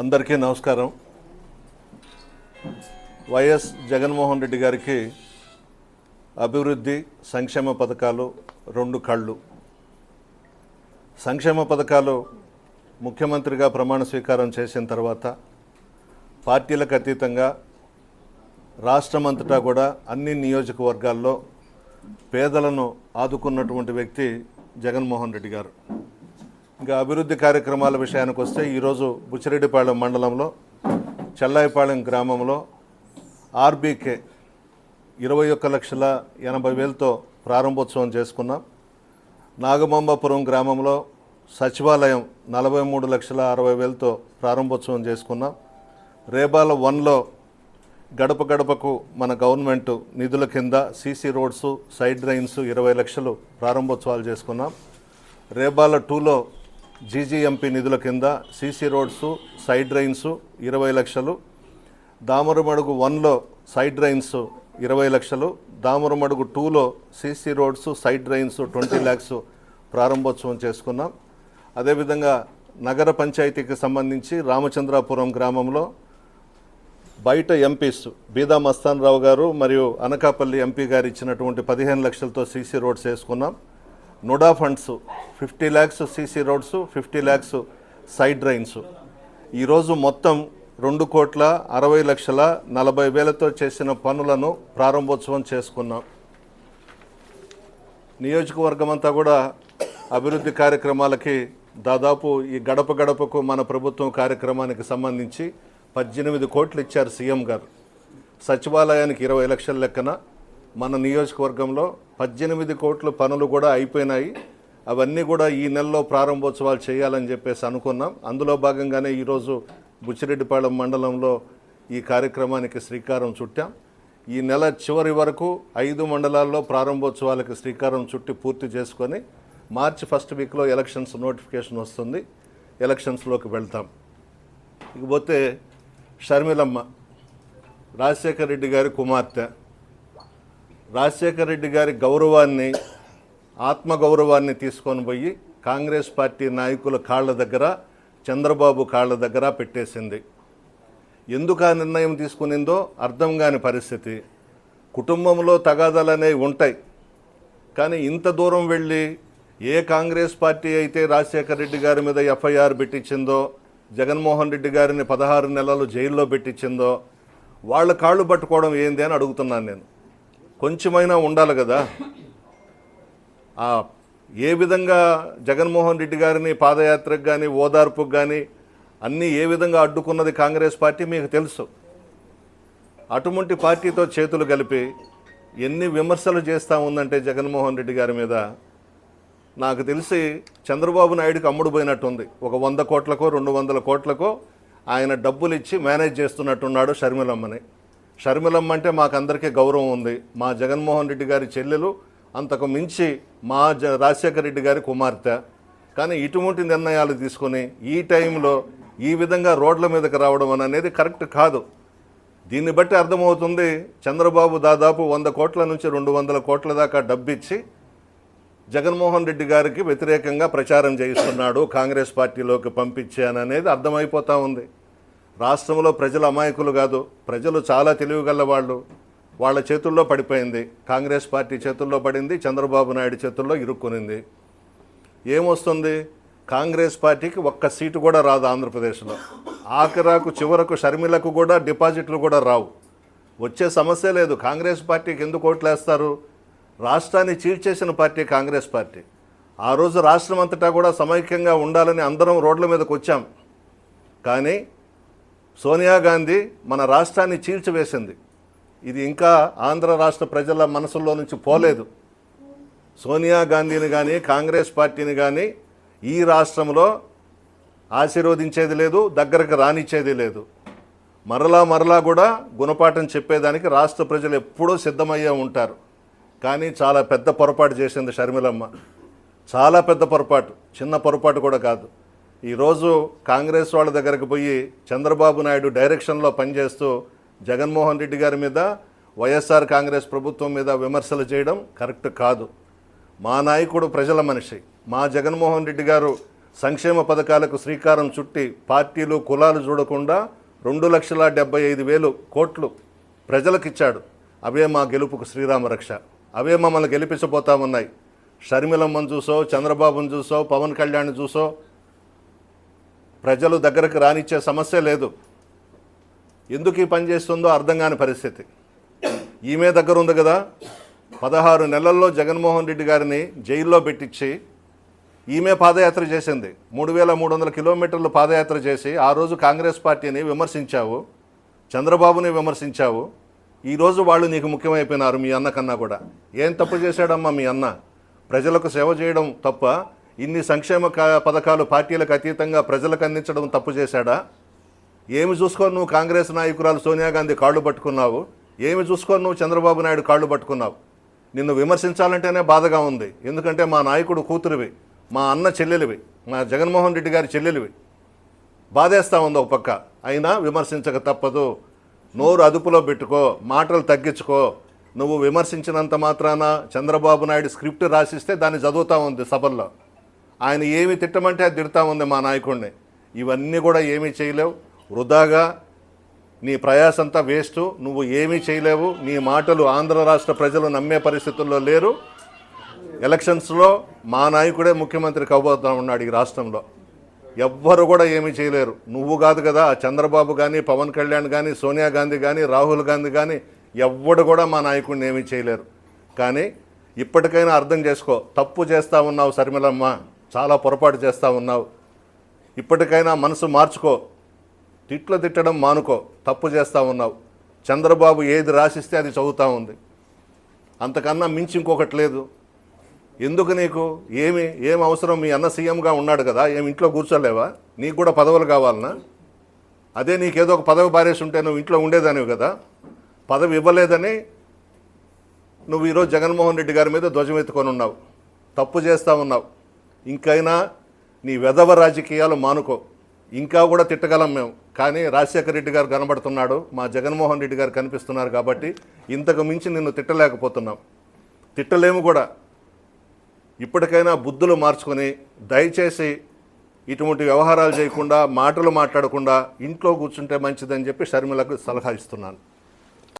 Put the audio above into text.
అందరికీ నమస్కారం. వైఎస్ జగన్మోహన్ రెడ్డి గారికి అభివృద్ధి సంక్షేమ పథకాలు రెండు కళ్ళు. సంక్షేమ పథకాలు ముఖ్యమంత్రిగా ప్రమాణ స్వీకారం చేసిన తర్వాత పార్టీలకు అతీతంగా రాష్ట్రమంతటా కూడా అన్ని నియోజకవర్గాల్లో పేదలను ఆదుకున్నటువంటి వ్యక్తి జగన్మోహన్ రెడ్డి గారు. ఇంకా అభివృద్ధి కార్యక్రమాల విషయానికి వస్తే ఈరోజు బుచ్చిరెడ్డిపాళెం మండలంలో చెల్లాయిపాళెం గ్రామంలో ఆర్బీకే ఇరవై ఒక్క లక్షల ఎనభై వేలతో ప్రారంభోత్సవం చేసుకున్నాం. నాగమాంబాపురం గ్రామంలో సచివాలయం నలభై మూడు లక్షల అరవై వేలతో ప్రారంభోత్సవం చేసుకున్నాం. రేబాల వన్లో గడప గడపకు మన గవర్నమెంట్ నిధుల కింద సీసీ రోడ్స్ సైడ్ డ్రైన్స్ ఇరవై లక్షలు ప్రారంభోత్సవాలు చేసుకున్నాం. రేబాల టూలో జీజీఎంపీ నిధుల కింద సీసీ రోడ్స్ సైడ్ డ్రైన్స్ ఇరవై లక్షలు దామరమడుగు వన్లో సైడ్ డ్రైన్స్ ఇరవై లక్షలు దామరమడుగు టూలో CC roads side drains twenty lakhs ప్రారంభోత్సవం చేసుకున్నాం. అదేవిధంగా నగర పంచాయతీకి సంబంధించి రామచంద్రాపురం గ్రామంలో బయట ఎంపీస్ బీదా మస్తాన్ రావు గారు మరియు అనకాపల్లి ఎంపీ గారు ఇచ్చినటువంటి పదిహేను లక్షలతో సీసీ రోడ్స్ వేసుకున్నాం. NUDA funds fifty lakhs CC roads fifty lakhs side drains ఈరోజు మొత్తం రెండు కోట్ల అరవై లక్షల నలభై వేలతో చేసిన పనులను ప్రారంభోత్సవం చేసుకున్నాం. నియోజకవర్గం అంతా కూడా అభివృద్ధి కార్యక్రమాలకి దాదాపు ఈ గడప గడపకు మన ప్రభుత్వం కార్యక్రమానికి సంబంధించి పద్దెనిమిది కోట్లు ఇచ్చారు సీఎం గారు. సచివాలయానికి ఇరవై లక్షల లెక్కన మన నియోజకవర్గంలో పద్దెనిమిది కోట్ల పనులు కూడా అయిపోయినాయి. అవన్నీ కూడా ఈ నెలలో ప్రారంభోత్సవాలు చేయాలని చెప్పేసి అనుకున్నాం. అందులో భాగంగానే ఈరోజు బుచ్చిరెడ్డిపాళెం మండలంలో ఈ కార్యక్రమానికి శ్రీకారం చుట్టాం. ఈ నెల చివరి వరకు ఐదు మండలాల్లో ప్రారంభోత్సవాలకు శ్రీకారం చుట్టి పూర్తి చేసుకొని మార్చి ఫస్ట్ వీక్లో ఎలక్షన్స్ నోటిఫికేషన్ వస్తుంది. ఎలక్షన్స్లోకి వెళ్తాం. ఇకపోతే షర్మిలమ్మ రాజశేఖర రెడ్డి గారి కుమార్తె రాజశేఖర రెడ్డి గారి గౌరవాన్ని ఆత్మగౌరవాన్ని తీసుకొని పోయి కాంగ్రెస్ పార్టీ నాయకుల కాళ్ళ దగ్గర చంద్రబాబు కాళ్ళ దగ్గర పెట్టేసింది. ఎందుకు ఆ నిర్ణయం తీసుకునిందో అర్థం కాని పరిస్థితి. కుటుంబంలో తగాదాలు అనేవి ఉంటాయి. కానీ ఇంత దూరం వెళ్ళి ఏ కాంగ్రెస్ పార్టీ అయితే రాజశేఖర రెడ్డి గారి మీద ఎఫ్ఐఆర్ పెట్టించిందో జగన్మోహన్ రెడ్డి గారిని పదహారు నెలలు జైల్లో పెట్టించిందో వాళ్ళ కాళ్ళు పట్టుకోవడం ఏంది అని అడుగుతున్నాను నేను. కొంచెమైనా ఉండాలి కదా. ఆ ఏ విధంగా జగన్మోహన్ రెడ్డి గారిని పాదయాత్రకు కానీ ఓదార్పుకు కానీ అన్నీ ఏ విధంగా అడ్డుకున్నది కాంగ్రెస్ పార్టీ మీకు తెలుసు. అటువంటి పార్టీతో చేతులు కలిపి ఎన్ని విమర్శలు చేస్తూ ఉందంటే జగన్మోహన్ రెడ్డి గారి మీద నాకు తెలిసి చంద్రబాబు నాయుడుకి అమ్ముడు పోయినట్టుంది. ఒక వంద కోట్లకో రెండు వందల కోట్లకో ఆయన డబ్బులు ఇచ్చి మేనేజ్ చేస్తున్నట్టున్నాడు షర్మిలమ్మని. షర్మిలమ్మ అంటే మాకందరికీ గౌరవం ఉంది. మా జగన్మోహన్ రెడ్డి గారి చెల్లెలు అంతకు మించి మా జ రాజశేఖర రెడ్డి గారి కుమార్తె. కానీ ఇటువంటి నిర్ణయాలు తీసుకొని ఈ టైంలో ఈ విధంగా రోడ్ల మీదకి రావడం అనేది కరెక్ట్ కాదు. దీన్ని బట్టి అర్థమవుతుంది చంద్రబాబు దాదాపు వంద కోట్ల నుంచి రెండు వందల కోట్ల దాకా డబ్బిచ్చి జగన్మోహన్ రెడ్డి గారికి వ్యతిరేకంగా ప్రచారం చేయిస్తున్నాడు కాంగ్రెస్ పార్టీలోకి పంపించాననేది అర్థమైపోతా ఉంది. రాష్ట్రంలో ప్రజలు అమాయకులు కాదు. ప్రజలు చాలా తెలివిగల వాళ్ళు వాళ్ళ చేతుల్లో పడిపోయింది. కాంగ్రెస్ పార్టీ చేతుల్లో పడింది. చంద్రబాబు నాయుడు చేతుల్లో ఇరుక్కునింది. ఏమొస్తుంది? కాంగ్రెస్ పార్టీకి ఒక్క సీటు కూడా రాదు ఆంధ్రప్రదేశ్లో. ఆఖరాకు చివరకు షర్మిలకు కూడా డిపాజిట్లు కూడా రావు. వచ్చే సమస్య లేదు. కాంగ్రెస్ పార్టీకి ఎందుకు ఓట్లేస్తారు? రాష్ట్రాన్ని చీల్చేసిన పార్టీ కాంగ్రెస్ పార్టీ. ఆ రోజు రాష్ట్రం అంతటా కూడా సమైక్యంగా ఉండాలని అందరం రోడ్ల మీదకి వచ్చాం. కానీ సోనియా గాంధీ మన రాష్ట్రాన్ని చీల్చివేసింది. ఇది ఇంకా ఆంధ్ర రాష్ట్ర ప్రజల మనసుల్లో నుంచి పోలేదు. సోనియా గాంధీని కానీ కాంగ్రెస్ పార్టీని కానీ ఈ రాష్ట్రంలో ఆశీర్వదించేది లేదు దగ్గరకు రానిచ్చేది లేదు. మరలా మరలా కూడా గుణపాఠం చెప్పేదానికి రాష్ట్ర ప్రజలు ఎప్పుడూ సిద్ధమయ్యే ఉంటారు. కానీ చాలా పెద్ద పొరపాటు చేసింది షర్మిలమ్మ. చాలా పెద్ద పొరపాటు చిన్న పొరపాటు కూడా కాదు. ఈరోజు కాంగ్రెస్ వాళ్ళ దగ్గరకు పోయి చంద్రబాబు నాయుడు డైరెక్షన్లో పనిచేస్తూ జగన్మోహన్ రెడ్డి గారి మీద వైఎస్ఆర్ కాంగ్రెస్ ప్రభుత్వం మీద విమర్శలు చేయడం కరెక్ట్ కాదు. మా నాయకుడు ప్రజల మనిషి. మా జగన్మోహన్ రెడ్డి గారు సంక్షేమ పథకాలకు శ్రీకారం చుట్టి పార్టీలు కులాలు చూడకుండా రెండు లక్షల డెబ్బై ఐదు వేలు కోట్లు ప్రజలకిచ్చాడు. అవే మా గెలుపుకు శ్రీరామ రక్ష. అవే మమ్మల్ని గెలిపించబోతా ఉన్నాయి. షర్మిలమ్మను చూసో చంద్రబాబును చూసో పవన్ కళ్యాణ్ చూసో ప్రజలు దగ్గరకు రానిచ్చే సమస్య లేదు. ఎందుకు ఈ పని చేస్తుందో అర్థం కాని పరిస్థితి. ఈమె దగ్గర ఉంది కదా. పదహారు నెలల్లో జగన్మోహన్ రెడ్డి గారిని జైల్లో పెట్టించి ఈమె పాదయాత్ర చేసింది. మూడు వేల మూడు వందల కిలోమీటర్లు పాదయాత్ర చేసి ఆ రోజు కాంగ్రెస్ పార్టీని విమర్శించావు చంద్రబాబుని విమర్శించావు. ఈరోజు వాళ్ళు నీకు ముఖ్యమైపోయినారు మీ అన్న కన్నా కూడా. ఏం తప్పు చేశాడమ్మా మీ అన్న? ప్రజలకు సేవ చేయడం తప్ప ఇన్ని సంక్షేమ కా- పథకాలు పార్టీలకు అతీతంగా ప్రజలకు అందించడం తప్పు చేశాడా? ఏమి చూసుకొని నువ్వు కాంగ్రెస్ నాయకురాలు సోనియా గాంధీ కాళ్ళు పట్టుకున్నావు? ఏమి చూసుకొని నువ్వు చంద్రబాబు నాయుడు కాళ్ళు పట్టుకున్నావు? నిన్ను విమర్శించాలంటేనే బాధగా ఉంది. ఎందుకంటే మా నాయకుడు కూతురివి మా అన్న చెల్లెలివి మా జగన్మోహన్ రెడ్డి గారి చెల్లెలివి. బాధేస్తా ఉంది ఒక పక్క. అయినా విమర్శించక తప్పదు. నోరు అదుపులో పెట్టుకో మాటలు తగ్గించుకో. నువ్వు విమర్శించినంత మాత్రాన చంద్రబాబు నాయుడు స్క్రిప్ట్ రాసిస్తే దాన్ని చదువుతా ఉంది సభల్లో. ఆయన ఏమి తిట్టమంటే అది తిడతా ఉంది మా నాయకుడిని. ఇవన్నీ కూడా ఏమీ చేయలేవు. వృధాగా నీ ప్రయాసంతా వేస్ట్. నువ్వు ఏమీ చేయలేవు. నీ మాటలు ఆంధ్ర రాష్ట్ర ప్రజలు నమ్మే పరిస్థితుల్లో లేరు. ఎలక్షన్స్లో మా నాయకుడే ముఖ్యమంత్రి కాబోతా ఉన్నాడు ఈ రాష్ట్రంలో. ఎవ్వరు కూడా ఏమీ చేయలేరు. నువ్వు కాదు కదా చంద్రబాబు కానీ పవన్ కళ్యాణ్ కానీ సోనియా గాంధీ కానీ రాహుల్ గాంధీ కానీ ఎవ్వడు కూడా మా నాయకుడిని ఏమీ చేయలేరు. కానీ ఇప్పటికైనా అర్థం చేసుకో తప్పు చేస్తూ ఉన్నావు శర్మిలమ్మ చాలా పొరపాటు చేస్తూ ఉన్నావు. ఇప్పటికైనా మనసు మార్చుకో. తిట్లు తిట్టడం మానుకో. తప్పు చేస్తూ ఉన్నావు. చంద్రబాబు ఏది రాసిస్తే అది చదువుతూ ఉంది. అంతకన్నా మించి ఇంకొకటి లేదు. ఎందుకు నీకు? ఏమి? ఏం అవసరం? మీ అన్న సీఎంగా ఉన్నాడు కదా ఏమి ఇంట్లో కూర్చోలేవా? నీకు కూడా పదవులు కావాలనా? అదే నీకేదో ఒక పదవి పారేసి ఉంటే నువ్వు ఇంట్లో ఉండేదానివి కదా. పదవి ఇవ్వలేదని నువ్వు ఈరోజు జగన్మోహన్ రెడ్డి గారి మీద ధ్వజం ఎత్తుకొని ఉన్నావు. తప్పు చేస్తూ ఉన్నావు. ఇంకైనా నీ వెధవ రాజకీయాలు మానుకో. ఇంకా కూడా తిట్టగలం మేము. కానీ రాజశేఖర రెడ్డి గారు కనబడుతున్నాడు మా జగన్మోహన్ రెడ్డి గారు కనిపిస్తున్నారు కాబట్టి ఇంతకు మించి నిన్ను తిట్టలేకపోతున్నాం. తిట్టలేము కూడా. ఇప్పటికైనా బుద్ధులు మార్చుకొని దయచేసి ఇటువంటి వ్యవహారాలు చేయకుండా మాటలు మాట్లాడకుండా ఇంట్లో కూర్చుంటే మంచిదని చెప్పి షర్మిలకు సలహా ఇస్తున్నాను.